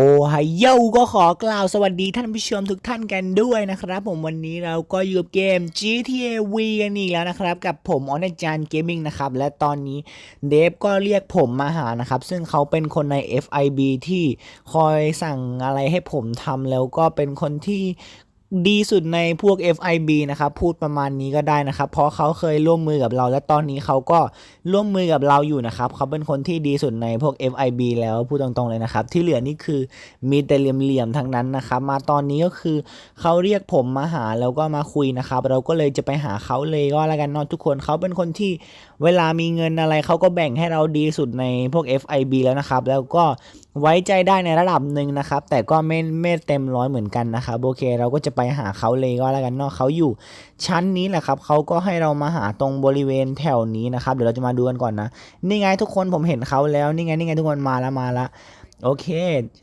โอไฮโยก็ขอกล่าวสวัสดีท่านผู้ชมทุกท่านกันด้วยนะครับผมวันนี้เราก็อยู่กับเกม GTA V กันอีกแล้วนะครับ กับผมออนจานเกมมิ่งนะครับและตอนนี้เดฟก็เรียกผมมาหานะครับ ซึ่งเขาเป็นคนใน FIB ที่คอยสั่งอะไรให้ผมทำแล้วก็เป็นคนที่ ดีสุดในพวก FIB นะครับ พูดประมาณนี้ก็ได้นะครับ เพราะเขาเคยร่วมมือกับเรา และตอนนี้เขาก็ร่วมมือกับเราอยู่นะครับ เขาเป็นคนที่ดีสุดในพวก FIB แล้วพูดตรงๆเลยนะครับ ที่เหลือนี่คือมีแต่เหลี่ยมๆทั้งนั้นนะครับ มาตอนนี้ก็คือเขาเรียกผมมาหาแล้วก็มาคุยนะครับ เราก็เลยจะไปหาเขาเลยก็แล้วกันนอะทุกคนเขาเป็นคนที่ เวลามีเงินอะไรเขาก็แบ่งให้เราดีสุดในพวก FIB แล้วนะครับ แล้วก็ไว้ใจได้ในระดับหนึ่งนะครับ แต่ก็ไม่ไม่เต็มร้อยเหมือนกันนะครับโอเค เราก็จะไปหาเขาเลยก็แล้วกันเนาะเขาอยู่ ชั้นนี้แหละครับเขาก็ให้เรามาหาตรงบริเวณแถวนี้นะครับ เดี๋ยวเราจะมาดูกันก่อนนะ นี่ไงทุกคนผมเห็นเขาแล้วนี่ไงนี่ไงทุกคนมาแล้วมาล้วโอเค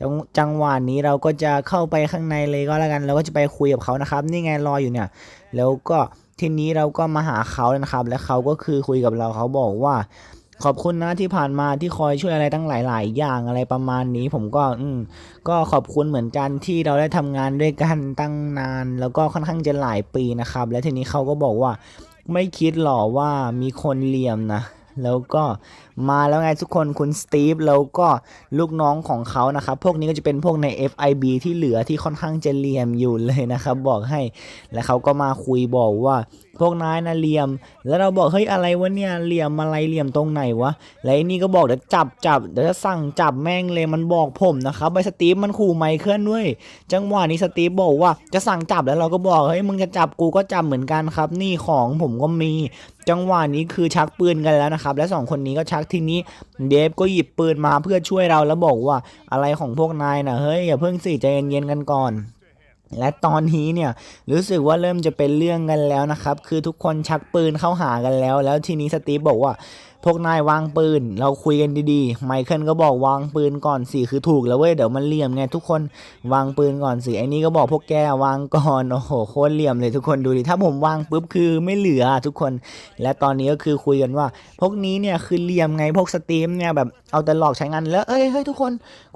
จจังหวะนี้เราก็จะเข้าไปข้างในเลยก็แล้วกัน เราก็จะไปคุยกับเขานะครับ นี่ไงรออยู่เนี่ย แล้วก็ ทีนี้เราก็มาหาเขาแล้วนะครับ และเขาก็คือคุยกับเราเขาบอกว่า ขอบคุณนะที่ผ่านมาที่คอยช่วยอะไรตั้งหลาย ๆ อย่างอะไรประมาณนี้ ผมก็ อืม ก็ขอบคุณเหมือนกันที่เราได้ทำงานด้วยกันตั้งนาน แล้วก็ค่อนข้างจะหลายปีนะครับ และทีนี้เขาก็บอกว่า ไม่คิดหรอว่ามีคนเหลี่ยมนะ แล้วก็มาแล้วไงทุกคนคุณสตีฟแล้วก็ลูกน้องของเขานะครับพวกนี้ก็จะเป็นพวกใน FIB ที่เหลือที่ค่อนข้างจะเหลี่ยมอยู่เลยนะครับบอกให้แล้วเขาก็มาคุยบอกว่าพวกนายนะเหลี่ยม แล้วเราบอกเฮ้ยอะไรวะเนี่ยเหลี่ยมอะไรเหลี่ยมตรงไหนวะแล้วไอ้นี่ก็บอกเดี๋ยวจับจับเดี๋ยวจะสั่งจับแม่งเลยมันบอกผมนะครับไอ้สตีฟมันขู่ไมเคิลด้วยจังหวะนี้สตีฟบอกว่าจะสั่งจับแล้วเราก็บอกเฮ้ยมึงจะจับกูก็จับเหมือนกันครับ นี่ของผมก็มี จังหวะนี้คือชักปืนกันแล้วนะครับ และสองคนนี้ก็ชักทีนี้เดฟก็หยิบปืนมาเพื่อช่วยเราแล้วบอกว่าอะไรของพวกนายนะเฮ้ยอย่าเพิ่งสิใจเย็นๆกันก่อนและตอนนี้เนี่ยรู้สึกว่าเริ่มจะเป็นเรื่องกันแล้วนะครับ คือทุกคนชักปืนเข้าหากันแล้ว แล้วทีนี้สตีฟบอกว่า พวกนายวางปืน เราคุยกันดีๆ ไมเคิลก็บอกวางปืนก่อนสิคือถูกแล้วเว้ยเดี๋ยวมันเหลี่ยมไงทุกคนวางปืนก่อนสิไอ้นี่ก็บอกพวกแกวางก่อนโอ้โหโคตรเหลี่ยมเลยทุกคนดูดิถ้าผมวางปุ๊บคือไม่เหลือทุกคน และตอนนี้ก็คือคุยกันว่า พวกนี้เนี่ยคือเหลี่ยมไงพวกสตรีมเนี่ยแบบเอาแต่หลอกใช้งานแล้วเอ้ยเฮ้ยทุกคน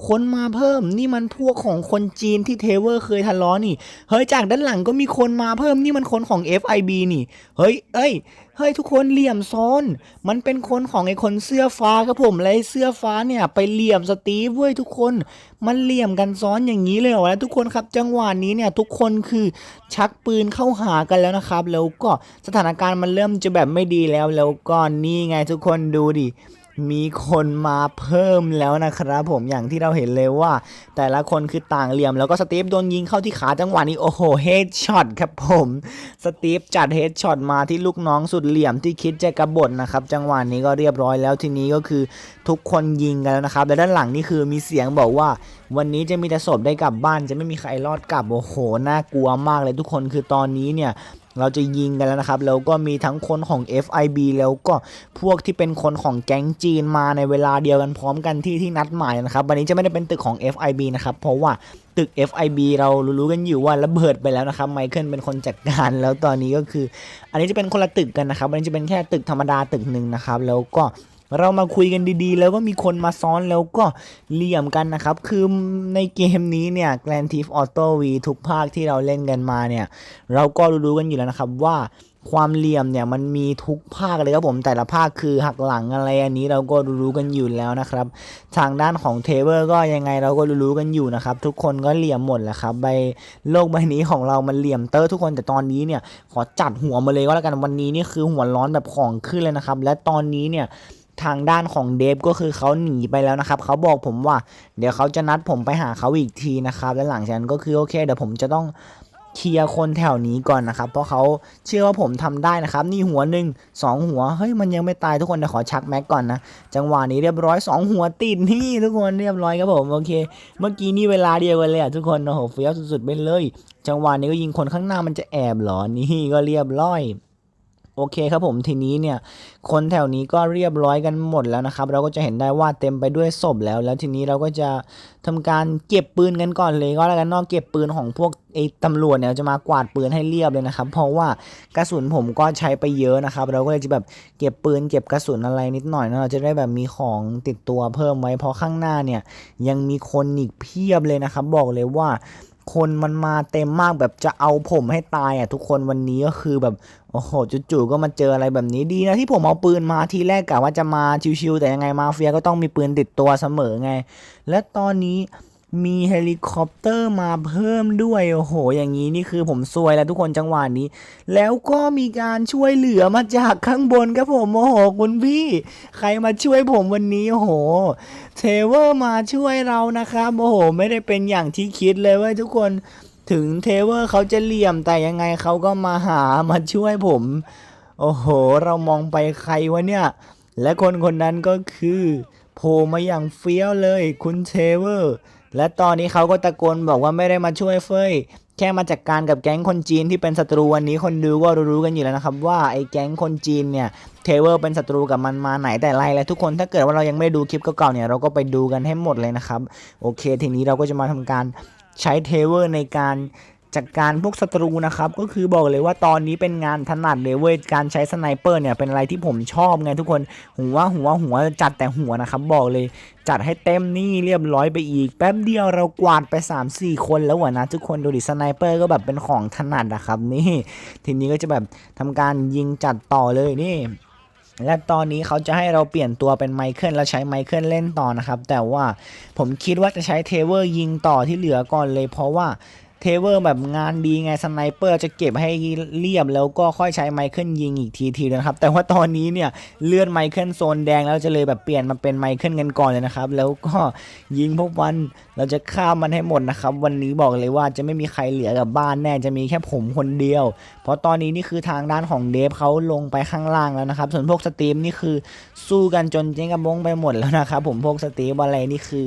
คนมาเพิ่มนี่มันพวกของคนจีนที่เทเวอร์เคยทะเลาะนี่ เฮ้ยจากด้านหลังก็มีคนมาเพิ่มนี่มันคนของ FIB นี่ เฮ้ยเอ้ยเฮ้ยทุกคนเหลี่ยมซ้อน มันเป็นคนของไอ้คนเสื้อฟ้าครับผมและไอเสื้อฟ้าเนี่ยไปเหลี่ยมสตีฟเว้ยทุกคน มันเหลี่ยมกันซ้อนอย่างนี้เลยเหรอแล้วทุกคนครับจังหวะนี้เนี่ยทุกคนคือชักปืนเข้าหากันแล้วนะครับ แล้วก็สถานการณ์มันเริ่มจะแบบไม่ดีแล้วแล้วก็นี่ไงทุกคนดูดิ มีคนมาเพิ่มแล้วนะครับผมอย่างที่เราเห็นเลยว่า แต่ละคนคือต่างเหลี่ยม แล้วก็สตีฟโดนยิงเข้าที่ขาจังหวะนี้โอ้โหเฮดช็อตครับผมสตีฟจัดเฮดช็อตมาที่ลูกน้องสุดเหลี่ยมที่คิดจะกบฏนะครับจังหวะนี้ก็เรียบร้อยแล้วทีนี้ก็คือทุกคนยิงกันแล้วนะครับและด้านหลังนี่คือมีเสียงบอกว่า วันนี้จะมีแต่ศพได้กลับบ้าน จะไม่มีใครรอดกลับโอ้โหน่ากลัวมากเลยทุกคนคือตอนนี้เนี่ย เราจะยิงกันแล้วนะครับ แล้วก็มีทั้งคนของ FIB แล้วก็พวกที่เป็นคนของแก๊งจีนมาในเวลาเดียวกันพร้อมกันที่ที่นัดหมายนะครับ วันนี้จะไม่ได้เป็นตึกของ FIB นะครับ เพราะว่าตึก FIB เรารู้ๆกันอยู่ว่าระเบิดไปแล้วนะครับ ไมเคิลเป็นคนจัดการแล้วตอนนี้ก็คือ อันนี้จะเป็นคนละตึกกันนะครับ อันนี้จะเป็นแค่ตึกธรรมดาตึกหนึ่งนะครับ แล้วก็ เรามาคุยกันดีๆ แล้วก็มีคนมาซ้อนแล้วก็เหลี่ยมกันนะครับ คือในเกมนี้เนี่ย Grand Theft Auto V ทุกภาคที่เราเล่นกันมาเนี่ย เราก็รู้ๆกันอยู่แล้วนะครับว่าความเหลี่ยมเนี่ยมันมีทุกภาคเลยครับผมแต่ละภาคคือหักหลังอะไรอันนี้เราก็รู้ๆกันอยู่แล้วนะครับ ทางด้านของเทเวอร์ก็ยังไงเราก็รู้ๆกันอยู่นะครับ ทุกคนก็เหลี่ยมหมดแหละครับใบโลกใบนี้ของเรามันเหลี่ยมเตอร์ทุกคนแต่ตอนนี้เนี่ยขอจัดหัวมาเลยก็แล้วกันวันนี้นี่คือหัวร้อนแบบของขึ้นเลยนะครับ และตอนนี้เนี่ย ทางด้านของเดฟก็คือเขาหนีไปแล้วนะครับเขาบอกผมว่า เดี๋ยวเขาจะนัดผมไปหาเขาอีกทีนะครับและหลังจากนั้นก็คือโอเคเดี๋ยวผมจะต้องเคลียร์คนแถวนี้ก่อนนะครับ เพราะเขาเชื่อว่าผมทำได้นะครับ นี่หัวหนึ่งสองหัวเฮ้ยมันยังไม่ตายทุกคนเดี๋ยวขอชักแม็กก่อนนะ จังหวะนี้เรียบร้อยสองหัวติดนี่ทุกคนเรียบร้อยครับผมโอเค เมื่อกี้นี่เวลาเดียวกันเลยอะทุกคนโอ้โหเฟี้ยวสุดๆไปเลย จังหวะนี้ก็ยิงคนข้างหน้ามันจะแอบหรอนี่ก็เรียบร้อย โอเคครับผมทีนี้เนี่ยคนแถวนี้ก็เรียบร้อยกันหมดแล้วนะครับ เราก็จะเห็นได้ว่าเต็มไปด้วยศพแล้ว แล้วทีนี้เราก็จะทำการเก็บปืนกันก่อนเลยก็แล้วกันนอกเก็บปืนของพวกไอ้ตำรวจเนี่ยจะมากวาดปืนให้เรียบเลยนะครับ เพราะว่ากระสุนผมก็ใช้ไปเยอะนะครับ เราก็เลยจะแบบเก็บปืนเก็บกระสุนอะไรนิดหน่อยนะเราจะได้แบบมีของติดตัวเพิ่มไว้เพราะข้างหน้าเนี่ยยังมีคนอีกเพียบเลยนะครับ บอกเลยว่า คนมันมาเต็มมากแบบจะเอาผมให้ตายอะทุกคนวันนี้ก็คือแบบโอ้โหจู่ๆก็มาเจออะไรแบบนี้ดีนะที่ผมเอาปืนมาทีแรกกะว่าจะมาชิวๆแต่ยังไงมาเฟียก็ต้องมีปืนติดตัวเสมอไง และตอนนี้ มีเฮลิคอปเตอร์มาเพิ่มด้วย โอ้โห อย่างนี้นี่คือผมซวยแล้วทุกคนจังหวะนี้ แล้วก็มีการช่วยเหลือมาจากข้างบนครับผมโอ้โหคุณพี่ ใครมาช่วยผมวันนี้โอ้โหเทเวอร์มาช่วยเรานะครับโอ้โห ไม่ได้เป็นอย่างที่คิดเลยว้ยทุกคนถึงเทเวอร์เขาจะเหลี่ยมแต่ยังไงเขาก็มาหามาช่วยผม โอ้โห เรามองไปใครวะเนี่ย และคนคนนั้นก็คือโผล่มาอย่างเฟี้ยวเลย คุณเทเวอร์ และตอนนี้เขาก็ตะโกนบอกว่าไม่ได้มาช่วยเฟยแค่มาจัดกการกับแก๊งคนจีนที่เป็นศัตรูวันนี้คนดูก็รู้ๆกันอยู่แล้วนะครับ ว่าไอ้แก๊งคนจีนเนี่ยเทเวอร์เป็นศัตรูกับมันมาไหนแต่ไรแล้วทุกคนถ้าเกิดว่าเรายังไม่ด้ดูคลิปเก่าๆเนี่ยเราก็ไปดูกันให้หมดเลยนะครับ โอเค ทีนี้เราก็จะมาทำการใช้เทเวอร์ในการ จัดการพวกศัตรูนะครับก็คือบอกเลยว่าตอนนี้เป็นงานถนัดเลยเว้ยการใช้สไนเปอร์เนี่ยเป็นอะไรที่ผมชอบไงทุกคนหัวหัวหัวจัดแต่หัวนะครับบอกเลยจัดให้เต็มนี่เรียบร้อยไปอีก แป๊บเดียวเรากวาดไป 3-4 คนแล้วนะทุกคนดูดิสไนเปอร์ก็แบบเป็นของถนัดนะครับนี่ทีนี้ก็จะแบบทำการยิงจัดต่อเลยนี่และตอนนี้เขาจะให้เราเปลี่ยนตัวเป็นไมเคิลแล้วใช้ไมเคิลเล่นต่อนะครับ แต่ว่าผมคิดว่าจะใช้เทเวอร์ยิงต่อที่เหลือก่อนเลย เพราะว่า เทเวอร์แบบงานดีไงสไนเปอร์จะเก็บให้เรียบแล้วก็ค่อยใช้ไมเคิลยิงอีกทีทีนะครับ แต่ว่าตอนนี้เนี่ยเลื่อนไมเคิลโซนแดงแล้วจะเลยแบบเปลี่ยนมาเป็นไมเคิลกันก่อนเลยนะครับ แล้วก็ยิงพวกมันเราจะฆ่ามันให้หมดนะครับ วันนี้บอกเลยว่าจะไม่มีใครเหลือกับบ้านแน่จะมีแค่ผมคนเดียว เพราะตอนนี้นี่คือทางด้านของเดฟเขาลงไปข้างล่างแล้วนะครับ ส่วนพวกสตรีมนี่คือสู้กันจนเจ๊งกระบงไปหมดแล้วนะครับผมพวกสตรีมอะไรนี่คือ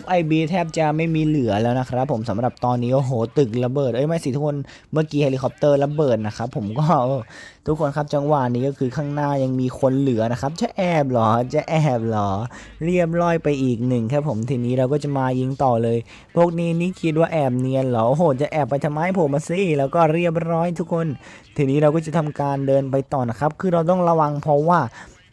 FIB แทบจะไม่มีเหลือแล้วนะครับผมสำหรับตอนนี้โอ้โหตึกระเบิดเอ้ยไม่สิทุกคนเมื่อกี้เฮลิคอปเตอร์ระเบิดนะครับผมก็ทุกคนครับจังหวะนี้ก็คือข้างหน้ายังมีคนเหลือนะครับ จะแอบเหรอจะแอบเหรอ เรียบร้อยไปอีกหนึ่งครับผมทีนี้เราก็จะมายิงต่อเลย พวกนี้นี่คิดว่าแอบเนียนเหรอโอ้โหจะแอบไปทำไมผมมาสิแล้วก็เรียบร้อยทุกคน ทีนี้เราก็จะทำการเดินไปต่อนะครับ คือเราต้องระวังเพราะว่า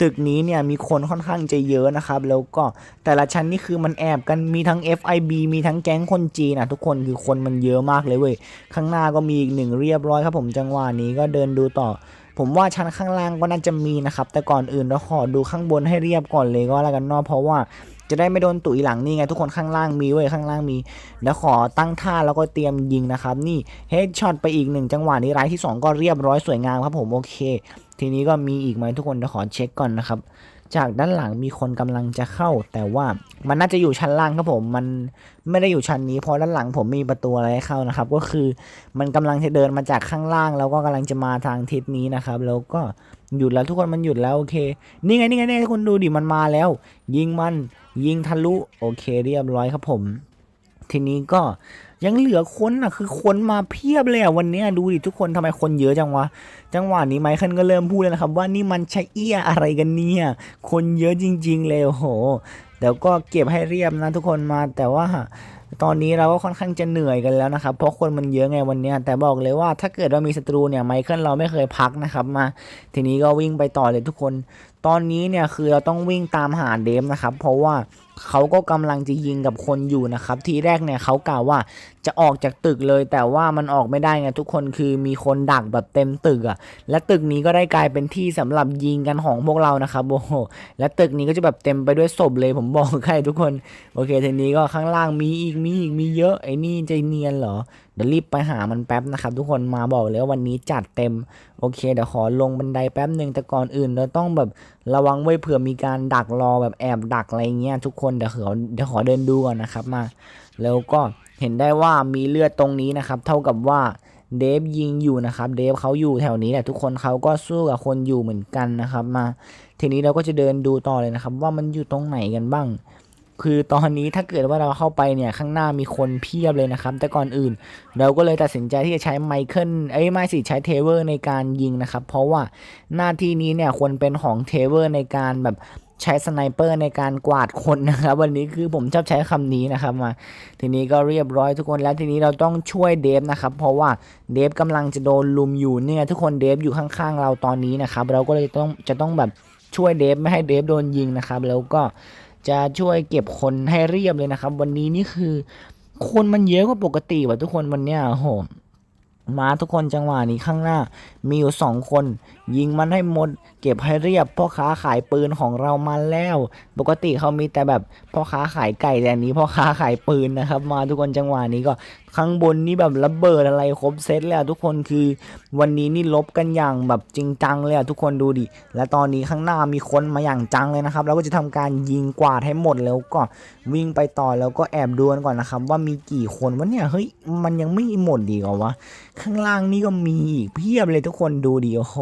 ตึกนี้เนี่ยมีคนค่อนข้างจะเยอะนะครับ แล้วก็แต่ละชั้นนี่คือมันแอบกันมีทั้ง FIB มีทั้งแก๊งคนจีนนะทุกคนคือคนมันเยอะมากเลยเว้ยข้างหน้าก็มีอีกหนึ่งเรียบร้อยครับผมจังหวะนี้ก็เดินดูต่อ ผมว่าชั้นข้างล่างก็น่าจะมีนะครับ แต่ก่อนอื่นเราขอดูข้างบนให้เรียบก่อนเลยก็แล้วกันเนาะเพราะว่า จะได้ไม่โดนตุ๋ยหลังนี่ไงทุกคนข้างล่างมีเว้ยข้างล่างมีเดี๋ยวขอตั้งท่าแล้วก็เตรียมยิงนะครับ นี่เฮดช็อตไปอีกหนึ่งจังหวะนี้รายที่สองก็เรียบร้อยสวยงามครับผมโอเค ทีนี้ก็มีอีกไหมทุกคนเดี๋ยวขอเช็คก่อนนะครับ จากด้านหลังมีคนกำลังจะเข้า แต่ว่ามันน่าจะอยู่ชั้นล่างครับผมมันไม่ได้อยู่ชั้นนี้เพราะด้านหลังผมมีประตูอะไรให้เข้านะครับ ก็คือมันกำลังจะเดินมาจากข้างล่าง แล้วก็กำลังจะมาทางทิศนี้นะครับ แล้วก็หยุดแล้วทุกคนมันหยุดแล้วโอเค นี่ไงนี่ไงนี่ไงคุณดูดิมันมาแล้ว ยิงมันยิงทะลุโอเค เรียบร้อยครับผม ทีนี้ก็ยังเหลือคนอะคือคนมาเพียบเลยอะวันนี้ดูดิทุกคนทำไมคนเยอะจังวะ จังหวะนี้ไมเคิลก็เริ่มพูดแล้วนะครับ ว่านี่มันใช่เอี้ยอะไรกันเนี่ยคนเยอะจริง ๆ เลยโอ้โหเดี๋ยวก็เก็บให้เรียบนะทุกคนมาแต่ว่าตอนนี้เราก็ค่อนข้างจะเหนื่อยกันแล้วนะครับ เพราะคนมันเยอะไงวันนี้แต่บอกเลยว่าถ้าเกิดเรามีศัตรูเนี่ยไมเคิลเราไม่เคยพักนะครับมา ทีนี้ก็วิ่งไปต่อเลยทุกคน ตอนนี้เนี่ยคือเราต้องวิ่งตามหาเดฟนะครับ เพราะว่า เขาก็กำลังจะยิงกับคนอยู่นะครับ ทีแรกเนี่ยเขากล่าวว่าจะออกจากตึกเลยแต่ว่ามันออกไม่ได้ไงทุกคนคือมีคนดักแบบเต็มตึกอะและตึกนี้ก็ได้กลายเป็นที่สำหรับยิงกันของพวกเรานะครับโอ้โหและตึกนี้ก็จะแบบเต็มไปด้วยศพเลยผมบอกใครทุกคนโอเคทีนี้ก็ข้างล่างมีอีกมีอีกมีเยอะไอ้นี่ใจเนียนเหรอเดี๋ยวรีบไปหามันแป๊บนะครับ ทุกคนมาบอกเลยว่าวันนี้จัดเต็มโอเคเดี๋ยวขอลงบันไดแป๊บหนึ่งแต่ก่อนอื่นเราต้องแบบระวังไว้เผื่อมีการดักรอแบบแอบดักอะไรเงี้ยทุกคนเดี๋ยวขอเดี๋ยวขอเดินดูก่อนนะครับมา แล้วก็ เห็นได้ว่ามีเลือดตรงนี้นะครับ เท่ากับว่าเดฟยิงอยู่นะครับเดฟเขาอยู่แถวนี้แหละทุกคนเขาก็สู้กับคนอยู่เหมือนกันนะครับ มาทีนี้เราก็จะเดินดูต่อเลยนะครับ ว่ามันอยู่ตรงไหนกันบ้าง คือตอนนี้ถ้าเกิดว่าเราเข้าไปเนี่ยข้างหน้ามีคนเพียบเลยนะครับ แต่ก่อนอื่น เราก็เลยตัดสินใจที่จะใช้ไมเคิลเอ้ยไม่สิใช้เทเวอร์ในการยิงนะครับ เพราะว่าหน้าที่นี้เนี่ยควรเป็นของเทเวอร์ในการแบบ ใช้สไนเปอร์ในการกวาดคนนะครับ วันนี้คือผมชอบใช้คำนี้นะครับมา ทีนี้ก็เรียบร้อยทุกคนแล้วทีนี้เราต้องช่วยเดฟนะครับ เพราะว่าเดฟกำลังจะโดนลุมอยู่เนี่ยทุกคนเดฟอยู่ข้างๆเราตอนนี้นะครับ เราก็เลยต้องจะต้องแบบช่วยเดฟไม่ให้เดฟโดนยิงนะครับ แล้วก็จะช่วยเก็บคนให้เรียบเลยนะครับ วันนี้นี่คือคนมันเยอะกว่าปกติว่ะทุกคนวันเนี้ยโอ้โหมาทุกคนจังหวะนี้ข้างหน้ามีอยู่สองคน ยิงมันให้หมด เก็บให้เรียบพ่อค้าขายปืนของเรามาแล้ว ปกติเขามีแต่แบบพ่อค้าขายไก่แต่อันนี้พ่อค้าขายปืนนะครับ มาทุกคนจังหวะนี้ก็ข้างบนนี่แบบระเบิดอะไรครบเซตเลยอะทุกคนคือ วันนี้นี่ลบกันอย่างแบบจริงจังเลยอะทุกคนดูดิและตอนนี้ข้างหน้ามีคนมาอย่างจังเลยนะครับเราก็จะทำการยิงกวาดให้หมดแล้วก็วิ่งไปต่อแล้วก็แอบดูกันก่อนนะครับ ว่ามีกี่คนวะเนี่ยเฮ้ยมันยังไม่หมดดีกว่าวะข้างล่างนี่ก็มีอีกเพียบเลยทุกคนดูดิโอ้โห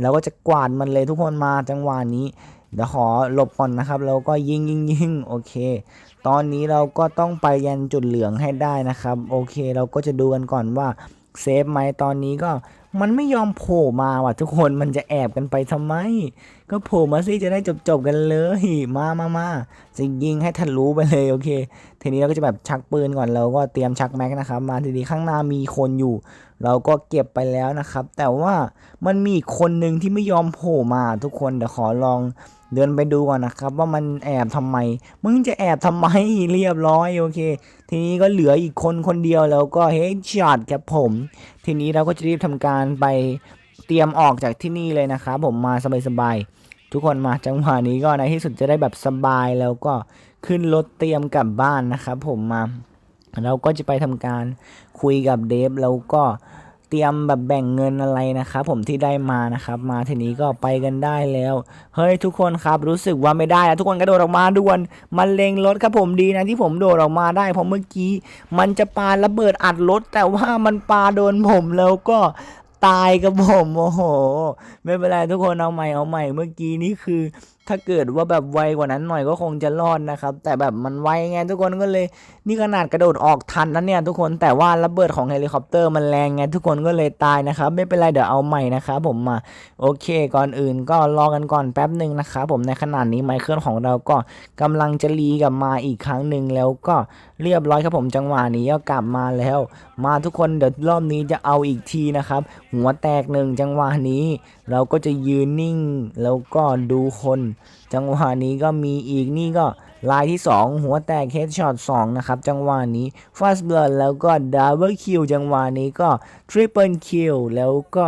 แล้วก็จะกวาดมันเลยทุกคนมาจังหวะนี้เดี๋ยวขอหลบก่อนนะครับ แล้วก็ยิงยิงยิงโอเค ตอนนี้เราก็ต้องไปยันจุดเหลืองให้ได้นะครับ โอเค เราก็จะดูกันก่อนว่าเซฟไหมตอนนี้ก็ มันไม่ยอมโผล่มาว่ะทุกคนมันจะแอบกันไปทำไม ก็โผล่มาสิจะได้จบจบๆกันเลยมามามาจะยิงให้ทะลุไปเลยโอเค ทีนี้เราก็จะแบบชักปืนก่อนเราก็เตรียมชักแม็กนะครับ มาทีนี้ข้างหน้ามีคนอยู่ เราก็เก็บไปแล้วนะครับ แต่ว่ามันมีคนหนึ่งที่ไม่ยอมโผล่มาทุกคนเดี๋ยวขอลอง เดินไปดูก่อนนะครับ ว่ามันแอบทำไม มึงจะแอบทำไมเรียบร้อยโอเค ทีนี้ก็เหลืออีกคนคนเดียวแล้วก็เฮดช็อตครับผม ทีนี้เราก็จะรีบทำการไปเตรียมออกจากที่นี่เลยนะครับผมมาสบายๆทุกคนมาจังหวะนี้ก็ในที่สุดจะได้แบบสบายแล้วก็ขึ้นรถเตรียมกลับบ้านนะครับผมมาเราก็จะไปทำการคุยกับเดฟแล้วก็ ตรียมแบบแบ่งเงินอะไรนะครับผมที่ได้มานะครับ มาทีนี้ก็ไปกันได้แล้ว เฮ้ยทุกคนครับรู้สึกว่าไม่ได้แล้วทุกคนกระโดดออกมาด่วน มันเลงรถครับผมดีนะที่ผมโดดออกมาได้เพราะเมื่อกี้ มันจะปาระเบิดอัดรถ แต่ว่ามันปาโดนผมแล้วก็ตายกับผมโอ้โห ไม่เป็นไรทุกคนเอาใหม่เอาใหม่เมื่อกี้นี่คือ ถ้าเกิดว่าแบบไวกว่านั้นหน่อยก็คงจะรอดนะครับ แต่แบบมันไวไงทุกคนก็เลย นี่ขนาดกระโดดออกทันนะเนี่ยทุกคนแต่ว่าระเบิดของเฮลิคอปเตอร์มันแรงไงทุกคนก็เลยตายนะครับ ไม่เป็นไรเดี๋ยวเอาใหม่นะครับผมมาโอเค ก่อนอื่นก็รอกันก่อนแป๊บหนึ่งนะครับผมในขณะนี้ไมเคิลของเราก็กำลังจะรีกลับมาอีกครั้งหนึ่งแล้วก็เรียบร้อยครับผมจังหวะนี้ก็กลับมาแล้ว มาทุกคนเดี๋ยวรอบนี้จะเอาอีกทีนะครับ หัวแตกหนึ่งจังหวะนี้ เราก็จะยืนนิ่ง แล้วก็ดูคนจังหวะนี้ก็มีอีกนี่ก็ลายที่ 2 หัวแตกเฮดช็อต2นะครับ จังหวะนี้ฟาสเบิร์แล้วก็ดับเบิลคิวจังหวะนี้ก็ทริปเปิลคิวแล้วก็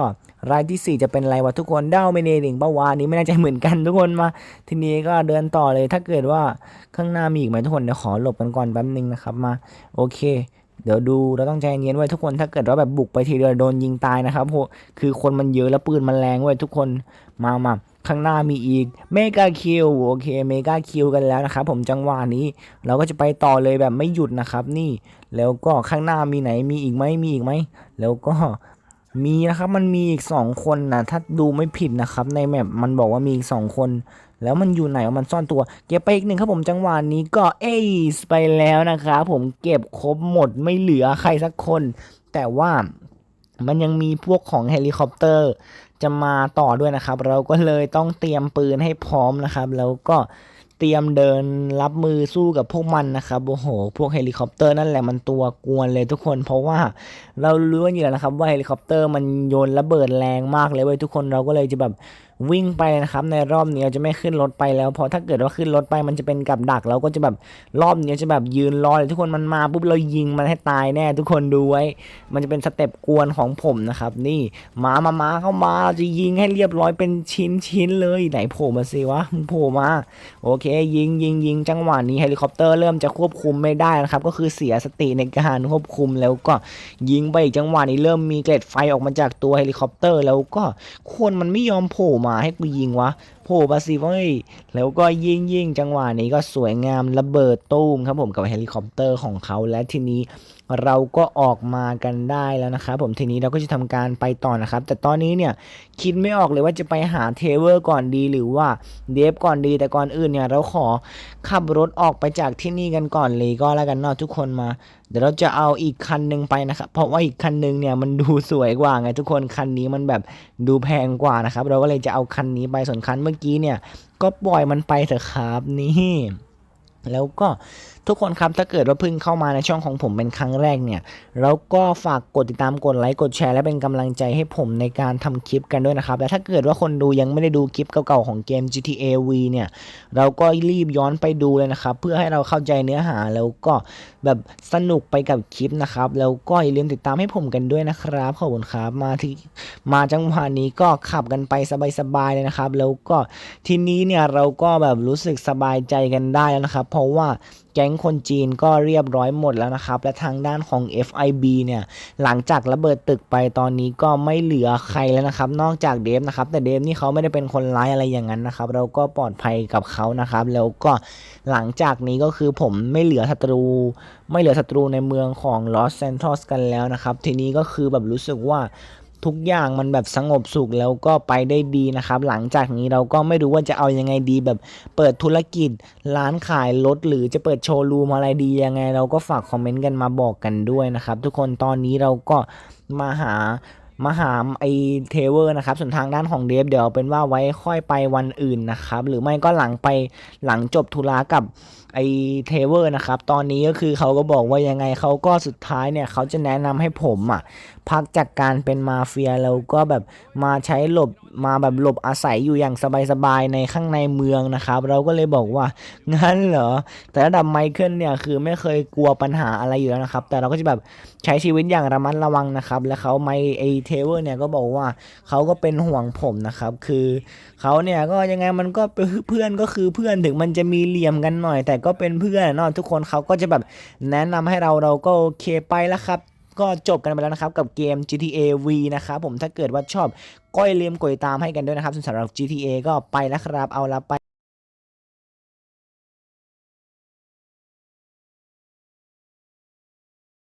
รายทีสี่4 จะเป็นอะไรวะทุกคนเด้าไม่เนหนึ่งปะวานี้ไม่แน่ใจเหมือนกันทุกคนมา ทีนี้ก็เดินต่อเลยถ้าเกิดว่าข้างหน้ามีอีกไหมทุกคนเดี๋ยวขอหลบกันก่อนแป๊บนึงนะครับมาโอเค เดี๋ยวดูเราต้องใจเย็นไว้ทุกคนถ้าเกิดว่าแบบบุกไปทีเดียวโดนยิงตายนะครับโหคือคนมันเยอะแล้วปืนมันแรงไว้ยทุกคนมามา ข้างหน้ามีอีกเมกาคิวโอเคเมกาคิวกันแล้วนะครับผมจังหวะนี้เราก็จะไปต่อเลยแบบไม่หยุดนะครับนี่แล้วก็ข้างหน้ามีไหนมีอีกไหมมีอีกไหมแล้วก็มีนะครับมันมีอีกสองคนนะถ้าดูไม่ผิดนะครับ ในแมปมันบอกว่ามีอีกสองคน แล้วมันอยู่ไหนมันซ่อนตัว เก็บไปอีกหนึ่งครับผมจังหวะนี้ก็เอสไปแล้วนะครับผมเก็บครบหมดไม่เหลือใครสักคน แต่ว่ามันยังมีพวกของเฮลิคอปเตอร์ จะมาต่อด้วยนะครับ เราก็เลยต้องเตรียมปืนให้พร้อมนะครับ แล้วก็เตรียมเดินรับมือสู้กับพวกมันนะครับโอ้โห พวกเฮลิคอปเตอร์นั่นแหละมันตัวกวนเลยทุกคน เพราะว่าเรารู้กันอยู่แล้วนะครับ ว่าเฮลิคอปเตอร์มันโยนระเบิดแรงมากเลยเว้ยทุกคนเราก็เลยจะแบบ วิ่งไปนะครับในรอบนี้เราจะไม่ขึ้นรถไปแล้วเพราะถ้าเกิดว่าขึ้นรถไปมันจะเป็นกับดักเราก็จะแบบรอบนี้จะแบบยืนรอเลยทุกคนมันมาปุ๊บเรายิงมันให้ตายแน่ทุกคนดูไว้ มันจะเป็นสเต็ปกวนของผมนะครับ นี่มามามาเข้ามาเราจะยิงให้เรียบร้อยเป็นชิ้นชิ้นๆเลยไหนโผล่มาสิวะโผล่มาโอเค ยิงยิงยิงจังหวะนี้เฮลิคอปเตอร์เริ่มจะควบคุมไม่ได้นะครับก็คือเสียสติในการควบคุมแล้วก็ยิงไปอีกจังหวะนี้เริ่มมีเกล็ดไฟออกมาจากตัวเฮลิคอปเตอร์แล้วก็คนมันไม่ยอมโผล่มาให้กูยิงวะ โผล่มาสิเว้ยแล้วก็ยิงยิงจังหวะนี้ก็สวยงามระเบิดตู้มครับผมกับเฮลิคอปเตอร์ของเขาและทีนี้เราก็ออกมากันได้แล้วนะครับผมทีนี้เราก็จะทำการไปต่อนะครับ แต่ตอนนี้เนี่ยคิดไม่ออกเลยว่าจะไปหาเทเวอร์ก่อนดีหรือว่าเดฟก่อนดีแต่ก่อนอื่นเนี่ยเราขอขับรถออกไปจากที่นี่กันก่อนเลยก็แล้วกันเนาะทุกคนมา เดี๋ยวเราจะเอาอีกคันหนึ่งไปนะครับเพราะว่าอีกคันหนึ่งเนี่ยมันดูสวยกว่าไงทุกคนคันนี้มันแบบดูแพงกว่านะครับเราก็เลยจะเอาคันนี้ไปส่วนคันเมื่อกี้เนี่ย ก็ปล่อยมันไปเถอะครับนี่ แล้วก็ทุกคนครับถ้าเกิดว่าเพิ่งเข้ามาในช่องของผมเป็นครั้งแรกเนี่ยเราก็ฝากกดติดตามกดไลค์กดแชร์และเป็นกำลังใจให้ผมในการทำคลิปกันด้วยนะครับ และถ้าเกิดว่าคนดูยังไม่ได้ดูคลิปเก่าๆของเกม GTA V เนี่ย เราก็รีบย้อนไปดูเลยนะครับ เพื่อให้เราเข้าใจเนื้อหาแล้วก็แบบสนุกไปกับคลิปนะครับ แล้วก็อย่าลืมติดตามให้ผมกันด้วยนะครับขอบคุณครับมาที่มาจังหวะนี้ก็ขับกันไปสบายๆเลยนะครับ แล้วก็ทีนี้เนี่ยเราก็แบบรู้สึกสบายใจกันได้แล้วนะครับเพราะว่าแก๊งคนจีนก็เรียบร้อยหมดแล้วนะครับ และทางด้านของ FIB เนี่ย หลังจากระเบิดตึกไปตอนนี้ก็ไม่เหลือใครแล้วนะครับ นอกจากเดฟนะครับ แต่เดฟนี่เขาไม่ได้เป็นคนร้ายอะไรอย่างนั้นนะครับ เราก็ปลอดภัยกับเขานะครับ แล้วก็หลังจากนี้ก็คือผมไม่เหลือศัตรู ไม่เหลือศัตรูในเมืองของลอสแซน t อสกันแล้วนะครับ ทีนี้ก็คือแบบรู้สึกว่า ทุกอย่างมันแบบสงบสุขแล้วก็ไปได้ดีนะครับ หลังจากนี้เราก็ไม่รู้ว่าจะเอายังไงดีแบบเปิดธุรกิจ ร้านขายรถหรือจะเปิดโชว์รูมอะไรดียังไง เราก็ฝากคอมเมนต์กันมาบอกกันด้วยนะครับ ทุกคนตอนนี้เราก็มาหามาหาไอเทเวอร์นะครับส่วนทางด้านของเดฟเดี๋ยวเอาเป็นว่าไว้ค่อยไปวันอื่นนะครับ หรือไม่ก็หลังไปหลังจบธุระกับ ไอเทเวอร์นะครับ ตอนนี้ก็คือเขาก็บอกว่ายังไงเขาก็สุดท้ายเนี่ยเขาจะแนะนำให้ผมอะ พักจากการเป็นมาเฟียแล้วก็แบบมาใช้หลบ มาแบบหลบอาศัยอยู่อย่างสบายๆในข้างในเมืองนะครับ เราก็เลยบอกว่างั้นเหรอแต่ระดับไมเคิลเนี่ยคือไม่เคยกลัวปัญหาอะไรอยู่แล้วนะครับ แต่เราก็จะแบบใช้ชีวิตอย่างระมัดระวังนะครับ และเขาไมไอเทเวอร์เนี่ยก็บอกว่าเขาก็เป็นห่วงผมนะครับ คือเขาเนี่ยก็ยังไงมันก็เพื่อนก็คือเพื่อนถึงมันจะมีเหลี่ยมกันหน่อย แต่ก็เป็นเพื่อนเนาะทุกคนเขาก็จะแบบแนะนำให้เราเราก็โอเคไปแล้วครับ ก็จบกันไปแล้วนะครับกับเกม GTA V นะครับผมถ้าเกิดว่าชอบก้อยเลียมกดติดตามให้กันด้วยนะครับสำหรับ GTA ก็ไปแล้วครับเอาละไป